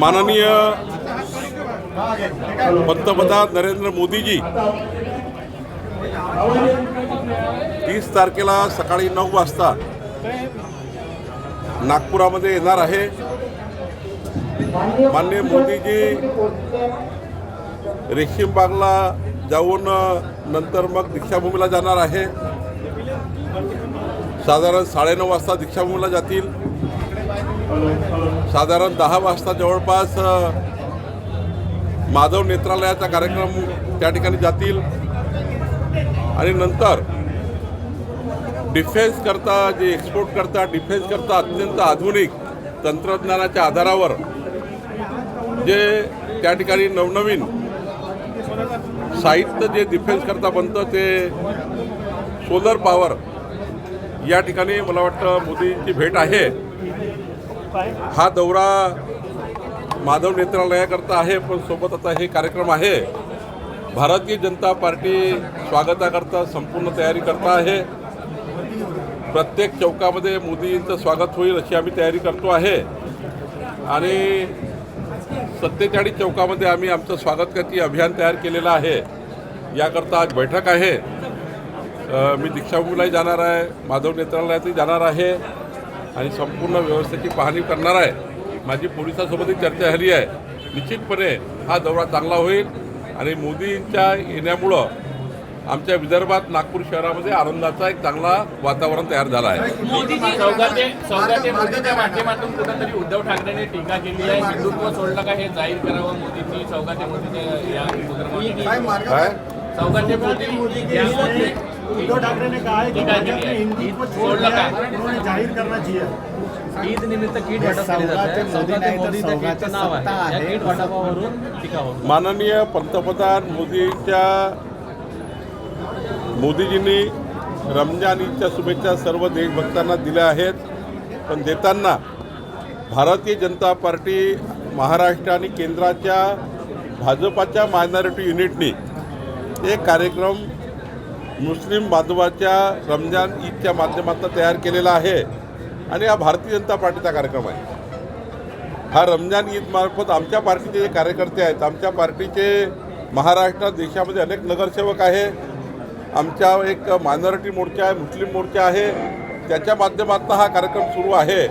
माननीय पंतप्रधान नरेंद्र मोदीजी तीस तारखेला सकाळी नऊ वाजता नागपुरामध्ये येणार आहे. माननीय मोदीजी रेशीमबागला जाऊन नंतर मग दीक्षाभूमीला जाणार आहे. साधारण साडेनऊ वाजता दीक्षाभूमीला जातील. साधारण दहा वाजता जवळपास माधव नेत्रालयाचा कार्यक्रम त्या ठिकाणी जातील. आणि नंतर डिफेन्स करता जे एक्सपोर्ट करता डिफेन्स करता अत्यंत आधुनिक तंत्रज्ञानाच्या आधारावर जे त्या ठिकाणी नवनवीन साहित्य जे डिफेन्स करता बनतं ते सोलर पॉवर या ठिकाणी मला वाटतं मोदींची भेट आहे. हा दौरा माधव नेत्रालयाकरता आहे पण सोबत आता हे कार्यक्रम आहे. भारतीय जनता पार्टी स्वागताकरता संपूर्ण तयारी करता आहे. प्रत्येक चौकामध्ये मोदींचं स्वागत होईल अशी आम्ही तयारी करतो आहे. आणि सत्तेचाळीस चौकामध्ये आम्ही आमचं स्वागत करती अभियान तयार केलेलं आहे. याकरता आज बैठक आहे. मी दीक्षाभूमीलाही जाणार आहे माधव नेत्रालयातही जाणार आहे. आणि संपूर्ण व्यवस्थेची पाहणी करणार आहे. माझी पोलिसांसोबतही चर्चा झाली आहे. निश्चितपणे हा दौरा चांगला होईल आणि मोदींच्या येण्यामुळं आमच्या विदर्भात नागपूर शहरामध्ये आनंदाचा एक चांगला वातावरण तयार झालं आहे. उद्धव ठाकरेंनी टीका केली आहे. हिंदुत्व सोडलं का हे जाहीर करावं मोदींनी चौघाचे मोदीच्या या उपक्रमात? काय चौघाचे मोदी उद्धव ठाकरे ने कहा है कि भाजपा ने आहे. हिंदुत्व छोड़ दिया का? है, उन्होंने जाहीर करना चाहिए। ईद निमित्त किट वाटप माननीय पंतप्रधान मोदींच्या मोदीजींनी रमजान ईदच्या शुभेच्छा सर्व देशभक्तांना दिल्या आहेत. पण देताना भारतीय जनता पार्टी महाराष्ट्र आणि केंद्राच्या भाजपाच्या मायनॉरिटी युनिटनी एक कार्यक्रम मुस्लिम बांधवाच्या रमजान ईदच्या माध्यमातून तयार केलेला आहे. आणि हा भारतीय जनता पार्टीचा कार्यक्रम आहे. हा रमजान ईदमार्फत आमच्या पार्टीचे जे कार्यकर्ते आहेत आमच्या पार्टीचे महाराष्ट्रात देशामध्ये अनेक नगरसेवक आहे. आमच्या एक मायनॉरिटी मोर्चा आहे मुस्लिम मोर्चा आहे. त्याच्या माध्यमातून हा कार्यक्रम सुरू आहे.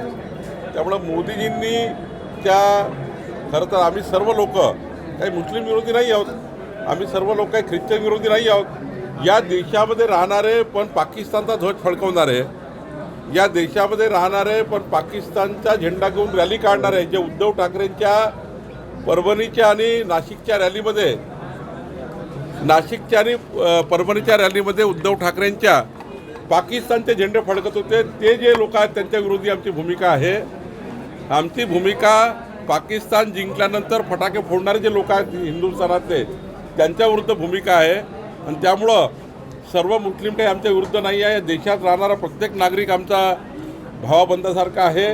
त्यामुळं मोदीजींनी त्या खरं तर आम्ही सर्व लोक काही मुस्लिम विरोधी नाही आहोत. आम्ही सर्व लोक काही ख्रिश्चन विरोधी नाही आहोत. या देशामध्ये राहणारे पण पाकिस्तानचा ध्वज फडकवणारे या देशामध्ये राहणारे पण पाकिस्तानचा झेंडा घेऊन रॅली काढणारे जे उद्धव ठाकरेंच्या परभणीच्या आणि नाशिकच्या रॅलीमध्ये नाशिकच्या आणि परभणीच्या रॅलीमध्ये उद्धव ठाकरेंच्या पाकिस्तानचे झेंडे फडकत होते. ते जे लोक आहेत त्यांच्या विरोधी आमची भूमिका आहे. आमची भूमिका पाकिस्तान जिंकल्यानंतर फटाके फोडणारे जे लोक आहेत हिंदुस्थानातले त्यांच्याविरुद्ध भूमिका आहे. आणि त्यामुळं सर्व मुस्लिम काही आमच्या विरुद्ध नाही आहे. देशात राहणारा प्रत्येक नागरिक आमचा भावाबंधासारखा आहे.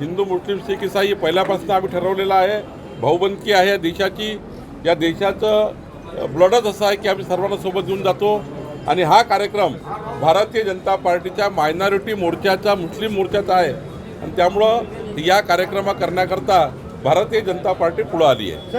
हिंदू मुस्लिम सिख इसाई पहिल्यापासून आम्ही ठरवलेला आहे. भाऊबंदकी आहे या देशाची. या देशाचं ब्लडच असं आहे की आम्ही सर्वांना सोबत घेऊन जातो. आणि हा कार्यक्रम भारतीय जनता पार्टीच्या मायनॉरिटी मोर्चाचा मुस्लिम मोर्चाचा आहे. आणि त्यामुळं या कार्यक्रमा करण्याकरता भारतीय जनता पार्टी पुढं आली आहे.